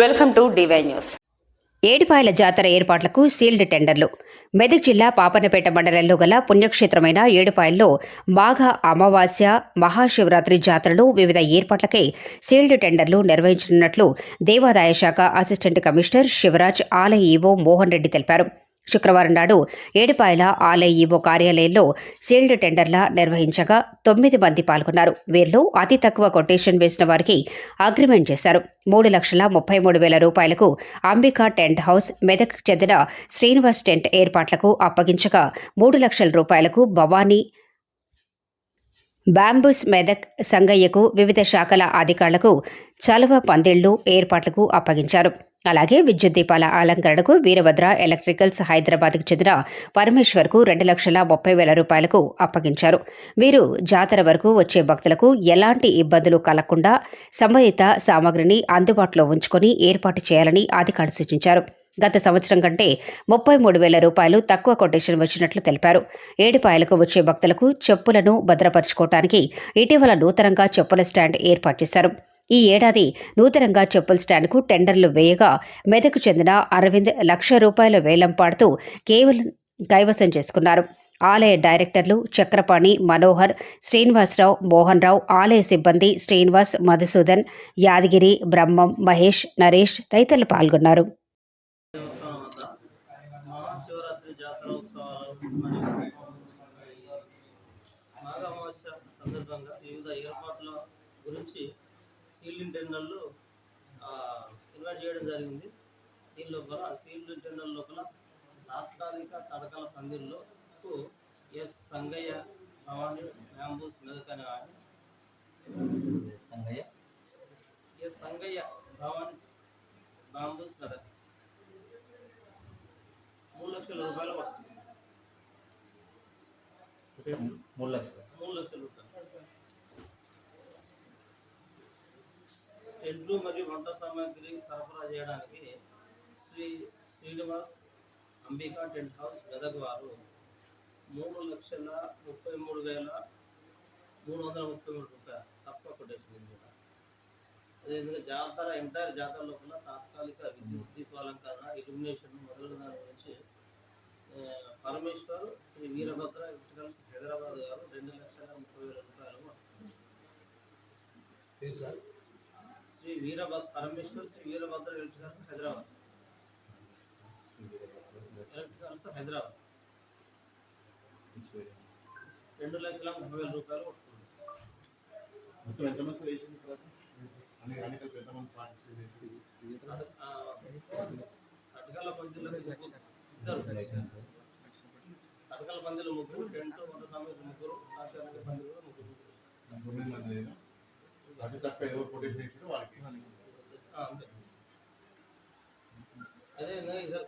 Welcome to D Y news. Edupayala జాతర ఏర్పాట్లకు sealed టెండర్లు. మెదక్ జిల్లా పాపన్నపేట మండలంలో గల పుణ్యక్షేత్రమైన ఏడుపాయల్లో మాఘ అమావాస్య మహాశివరాత్రి జాతరలు వివిధ ఏర్పాట్లకై సీల్డ్ టెండర్లు నిర్వహించనున్నట్లు దేవాదాయ శాఖ అసిస్టెంట్ కమిషనర్ శివరాజ్ ఆలయ ఈవో మోహన్ రెడ్డి తెలిపారు. శుక్రవారం నాడు ఏడుపాయల ఆలయఈఓ కార్యాలయంలో సీల్డ్ టెండర్ల నిర్వహించగా తొమ్మిది మంది పాల్గొన్నారు. వీరిలో అతి తక్కువ కొటేషన్ వేసిన వారికి అగ్రిమెంట్ చేశారు. మూడు లక్షల ముప్పై మూడు వేల రూపాయలకు అంబికా టెంట్ హౌస్ మెదక్ చెందిన శ్రీనివాస్ టెంట్ ఏర్పాట్లకు అప్పగించగా మూడు లక్షల రూపాయలకు భవానీ బాంబూస్ మెదక్ సంగయ్యకు వివిధ శాఖల అధికారులకు చలవ పందిళ్ళు ఏర్పాట్లకు అప్పగించారు. అలాగే విద్యుత్ దీపాల అలంకరణకు వీరభద్ర ఎలక్ట్రికల్స్ హైదరాబాద్కు చెందిన పరమేశ్వర్కు రెండు లక్షల ముప్పై వేల రూపాయలకు అప్పగించారు. వీరు జాతర వరకు వచ్చే భక్తులకు ఎలాంటి ఇబ్బందులు కలగకుండా సంబంధిత సామగ్రిని అందుబాటులో ఉంచుకొని ఏర్పాటు చేయాలని అధికారులు సూచించారు. గత సంవత్సరం కంటే ముప్పై మూడు వేల రూపాయలు తక్కువ కొటేషన్ వచ్చినట్లు తెలిపారు. ఏడుపాయలకు వచ్చే భక్తులకు చెప్పులను భద్రపరచుకోవటానికి ఇటీవల నూతనంగా చెప్పుల స్టాండ్ ఏర్పాటు చేశారు. ఈ ఏడాది నూతనంగా చెప్పుల స్టాండ్కు టెండర్లు వేయగా మెదకు చెందిన అరవింద్ లక్ష రూపాయల వేలం పాడుతూ కేవలం కైవసం చేసుకున్నారు. ఆలయ డైరెక్టర్లు చక్రపాణి మనోహర్ శ్రీనివాసరావు మోహన్ రావు ఆలయ సిబ్బంది శ్రీనివాస్ మధుసూదన్ యాదగిరి బ్రహ్మం మహేష్ నరేష్ తదితరులు పాల్గొన్నారు. సందర్భంగా వివిధ ఏర్పాట్ల గురించి సీల్డ్ టెండర్లు ఇన్వైట్ చేయడం జరిగింది. దీని లోపల సీల్డ్ టెండర్ లోపల తాత్కాలిక తడకల పందిర్లో ఎస్ సంగయ్య భవానీ బ్యాంబూస్ మెదక్ అనే ఆయన Sangaiah. S Sangayya Bhavani bamboos Medak. మూడు లక్షల రూపాయలు పడుతుంది. మూడు లక్షలు. మూడు లక్షల రూపాయలు. టెంట్లు మరియు వంట సామాగ్రి సరఫరా చేయడానికి శ్రీ శ్రీనివాస్ అంబికా టెంట్ హౌస్ మెదక్ వారు మూడు లక్షల ముప్పై మూడు వేల మూడు వందల ముప్పై మూడు రూపాయలు తక్కువ కొటేషన్ కూడా అదేవిధంగా జాతర ఎంటైర్ జాతర లోపల తాత్కాలిక విద్యుత్ దీపాలంకరణ ఇల్యూమినేషన్ మొదలైన దాని గురించి పరమేశ్వర్ శ్రీ వీరభద్ర ఎలక్ట్రికల్స్ హైదరాబాద్ గారు రెండు లక్షల ముప్పై వేల రూపాయలు శ్రీ వీరభద్ర పరమేశ్వర్ శ్రీ వీరభద్ర ఎలక్ట్రికల్స్ హైదరాబాద్. ఎలక్ట్రికల్స్ హైదరాబాద్. రెండు లక్షల ముప్పై వేల రూపాయలు అటకాల ఇద్దరు. అటకాల పందులు ముగ్గురు టెంట్ వంట సామాగ్రి ముగ్గురు ఆచార్య పందులు ముగ్గురు. తొమ్మిది మంది ఎవరు కొటేషన్ వేసారో వాళ్ళకి అదే ఈసారి